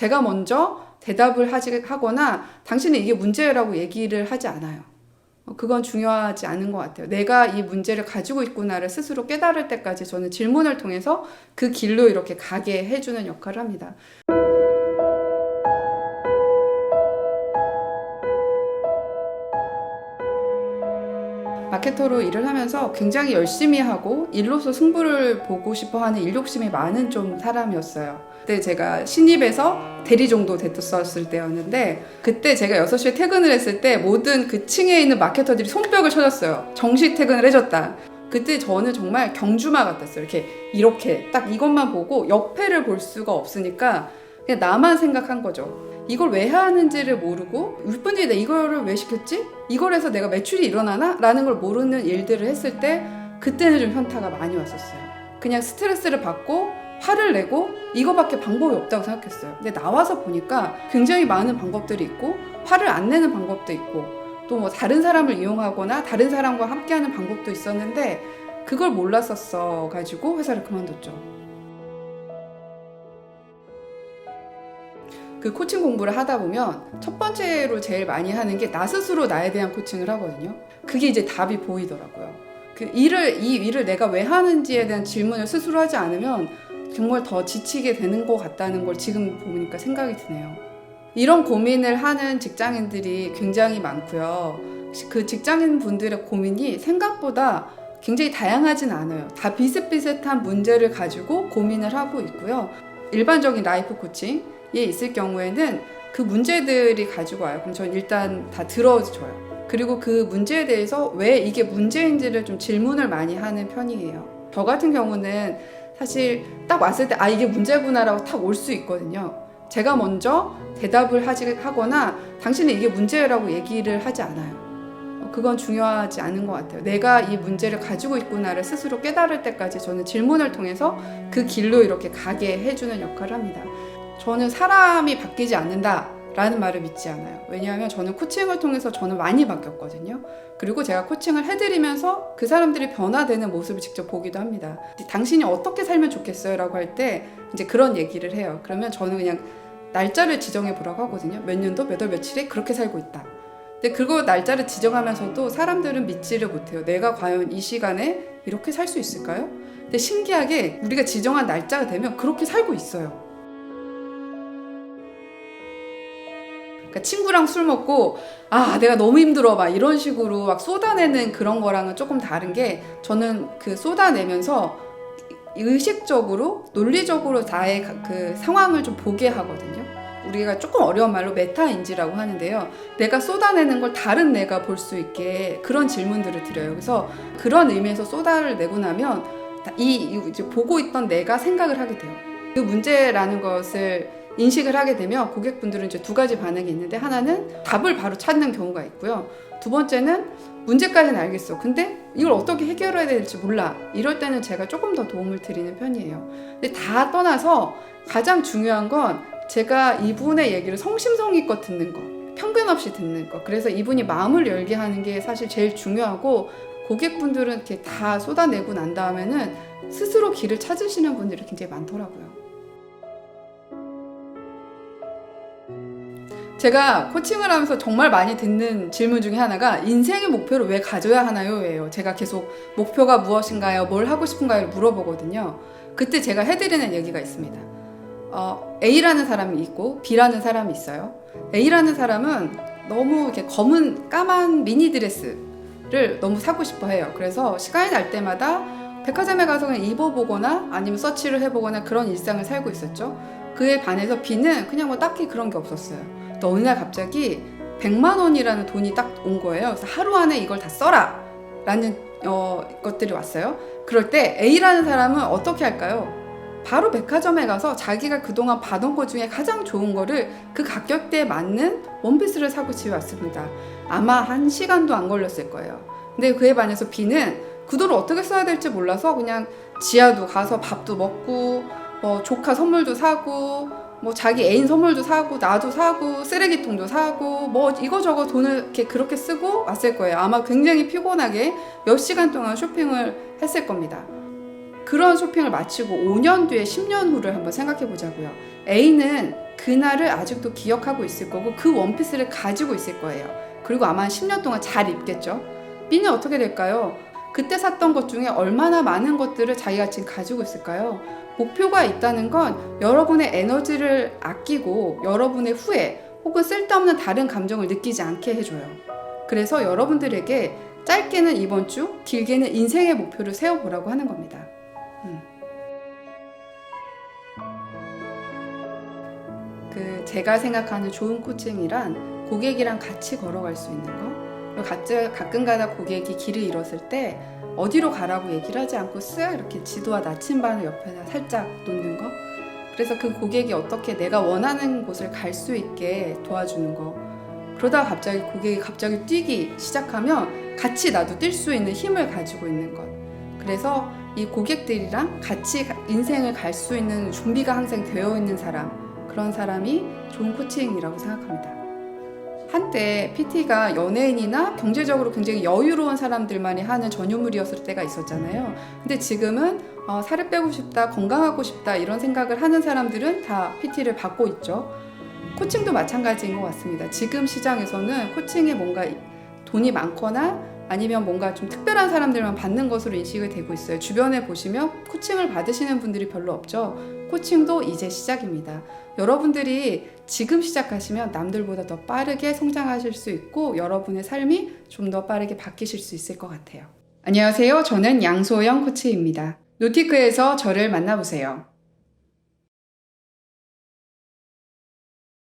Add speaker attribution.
Speaker 1: 제가 먼저 대답을 하지, 하거나 당신은 이게 문제라고 얘기를 하지 않아요. 어, 그건 중요하지 않은 것 같아요. 내가 이 문제를 가지고 있구나를 스스로 깨달을 때까지 저는 질문을 통해서 그 길로 이렇게 가게 해주는 역할을 합니다. 마케터로 일을 하면서 굉장히 열심히 하고 일로서 승부를 보고 싶어 하는 일욕심이 많은 좀 사람이었어요. 그때 제가 신입에서 대리 정도 됐었을 때였는데 그때 제가 6시에 퇴근을 했을 때 모든 그 층에 있는 마케터들이 손뼉을 쳐줬어요. 정시 퇴근을 해줬다. 그때 저는 정말 경주마 같았어요. 이렇게 이렇게 딱 이것만 보고 옆에를 볼 수가 없으니까 그냥 나만 생각한 거죠. 이걸 왜 하는지를 모르고 6분들이 내 이거를 왜 시켰지? 이걸 해서 내가 매출이 일어나나? 라는 걸 모르는 일들을 했을 때 그때는 좀 현타가 많이 왔었어요. 그냥 스트레스를 받고 화를 내고 이거밖에 방법이 없다고 생각했어요. 근데 나와서 보니까 굉장히 많은 방법들이 있고 화를 안 내는 방법도 있고 또 뭐 다른 사람을 이용하거나 다른 사람과 함께하는 방법도 있었는데 그걸 몰랐었어 가지고 회사를 그만뒀죠. 그 코칭 공부를 하다 보면 첫 번째로 제일 많이 하는 게 나 스스로 나에 대한 코칭을 하거든요. 그게 이제 답이 보이더라고요. 그 일을 이 일을 내가 왜 하는지에 대한 질문을 스스로 하지 않으면 정말 더 지치게 되는 것 같다는 걸 지금 보니까 생각이 드네요. 이런 고민을 하는 직장인들이 굉장히 많고요. 그 직장인 분들의 고민이 생각보다 굉장히 다양하진 않아요. 다 비슷비슷한 문제를 가지고 고민을 하고 있고요. 일반적인 라이프 코칭 에 있을 경우에는 그 문제들이 가지고 와요. 그럼 저는 일단 다 들어줘요. 그리고 그 문제에 대해서 왜 이게 문제인지를 좀 질문을 많이 하는 편이에요. 저 같은 경우는 사실 딱 왔을 때 아 이게 문제구나라고 딱올수 있거든요. 제가 먼저 대답을 하지 하거나 당신은 이게 문제라고 얘기를 하지 않아요. 그건 중요하지 않은 것 같아요. 내가 이 문제를 가지고 있구나를 스스로 깨달을 때까지 저는 질문을 통해서 그 길로 이렇게 가게 해주는 역할을 합니다. 저는 사람이 바뀌지 않는다. 라는 말을 믿지 않아요. 왜냐하면 저는 코칭을 통해서 저는 많이 바뀌었거든요. 그리고 제가 코칭을 해드리면서 그 사람들이 변화되는 모습을 직접 보기도 합니다. 당신이 어떻게 살면 좋겠어요? 라고 할 때 이제 그런 얘기를 해요. 그러면 저는 그냥 날짜를 지정해 보라고 하거든요. 몇 년도 몇 월 며칠에 그렇게 살고 있다. 근데 그거 날짜를 지정하면서도 사람들은 믿지를 못해요. 내가 과연 이 시간에 이렇게 살 수 있을까요? 근데 신기하게 우리가 지정한 날짜가 되면 그렇게 살고 있어요. 그러니까 친구랑 술 먹고 아 내가 너무 힘들어 막 이런 식으로 막 쏟아내는 그런 거랑은 조금 다른 게 저는 그 쏟아내면서 의식적으로 논리적으로 나의 그 상황을 좀 보게 하거든요. 우리가 조금 어려운 말로 메타인지라고 하는데요. 내가 쏟아내는 걸 다른 내가 볼 수 있게 그런 질문들을 드려요. 그래서 그런 의미에서 쏟아를 내고 나면 이 이제 보고 있던 내가 생각을 하게 돼요. 그 문제라는 것을 인식을 하게 되면 고객분들은 이제 두 가지 반응이 있는데 하나는 답을 바로 찾는 경우가 있고요. 두 번째는 문제까지는 알겠어. 근데 이걸 어떻게 해결해야 될지 몰라. 이럴 때는 제가 조금 더 도움을 드리는 편이에요. 근데 다 떠나서 가장 중요한 건 제가 이분의 얘기를 성심성의껏 듣는 거. 편견 없이 듣는 거. 그래서 이분이 마음을 열게 하는 게 사실 제일 중요하고 고객분들은 이렇게 다 쏟아내고 난 다음에는 스스로 길을 찾으시는 분들이 굉장히 많더라고요. 제가 코칭을 하면서 정말 많이 듣는 질문 중에 하나가 인생의 목표를 왜 가져야 하나요? 예요. 제가 계속 목표가 무엇인가요? 뭘 하고 싶은가요? 물어보거든요. 그때 제가 해드리는 얘기가 있습니다. 어, A라는 사람이 있고 B라는 사람이 있어요. A라는 사람은 너무 이렇게 검은 까만 미니 드레스를 너무 사고 싶어 해요. 그래서 시간이 날 때마다 백화점에 가서 그냥 입어보거나 아니면 서치를 해보거나 그런 일상을 살고 있었죠. 그에 반해서 B는 그냥 뭐 딱히 그런 게 없었어요. 또 어느 날 갑자기 100만 원이라는 돈이 딱 온 거예요. 그래서 하루 안에 이걸 다 써라. 라는 어, 것들이 왔어요. 그럴 때 A라는 사람은 어떻게 할까요? 바로 백화점에 가서 자기가 그동안 받은 것 중에 가장 좋은 거를 그 가격대에 맞는 원피스를 사고 집에 왔습니다. 아마 한 시간도 안 걸렸을 거예요. 근데 그에 반해서 B는 그 돈을 어떻게 써야 될지 몰라서 그냥 지하도 가서 밥도 먹고 뭐 조카 선물도 사고 뭐 자기 애인 선물도 사고 나도 사고 쓰레기통도 사고 뭐 이거저거 돈을 이렇게 그렇게 쓰고 왔을 거예요. 아마 굉장히 피곤하게 몇 시간 동안 쇼핑을 했을 겁니다. 그런 쇼핑을 마치고 5년 뒤에 10년 후를 한번 생각해 보자고요. A는 그날을 아직도 기억하고 있을 거고 그 원피스를 가지고 있을 거예요. 그리고 아마 10년 동안 잘 입겠죠. B는 어떻게 될까요? 그때 샀던 것 중에 얼마나 많은 것들을 자기가 지금 가지고 있을까요? 목표가 있다는 건 여러분의 에너지를 아끼고 여러분의 후회 혹은 쓸데없는 다른 감정을 느끼지 않게 해줘요. 그래서 여러분들에게 짧게는 이번 주, 길게는 인생의 목표를 세워보라고 하는 겁니다. 음. 그 제가 생각하는 좋은 코칭이란 고객이랑 같이 걸어갈 수 있는 거. 가끔, 가끔가다 고객이 길을 잃었을 때 어디로 가라고 얘기를 하지 않고 쓱 이렇게 지도와 나침반을 옆에다 살짝 놓는 거. 그래서 그 고객이 어떻게 내가 원하는 곳을 갈 수 있게 도와주는 거. 그러다가 갑자기 고객이 갑자기 뛰기 시작하면 같이 나도 뛸 수 있는 힘을 가지고 있는 것. 그래서 이 고객들이랑 같이 가- 인생을 갈 수 있는 준비가 항상 되어 있는 사람, 그런 사람이 좋은 코칭이라고 생각합니다. 한때 PT가 연예인이나 경제적으로 굉장히 여유로운 사람들만이 하는 전유물이었을 때가 있었잖아요. 근데 지금은 어, 살을 빼고 싶다, 건강하고 싶다 이런 생각을 하는 사람들은 다 PT를 받고 있죠. 코칭도 마찬가지인 것 같습니다. 지금 시장에서는 코칭에 뭔가 돈이 많거나 아니면 뭔가 좀 특별한 사람들만 받는 것으로 인식이 되고 있어요. 주변에 보시면 코칭을 받으시는 분들이 별로 없죠. 코칭도 이제 시작입니다. 여러분들이 지금 시작하시면 남들보다 더 빠르게 성장하실 수 있고 여러분의 삶이 좀 더 빠르게 바뀌실 수 있을 것 같아요. 안녕하세요. 저는 양소영 코치입니다. 노티크에서 저를 만나보세요.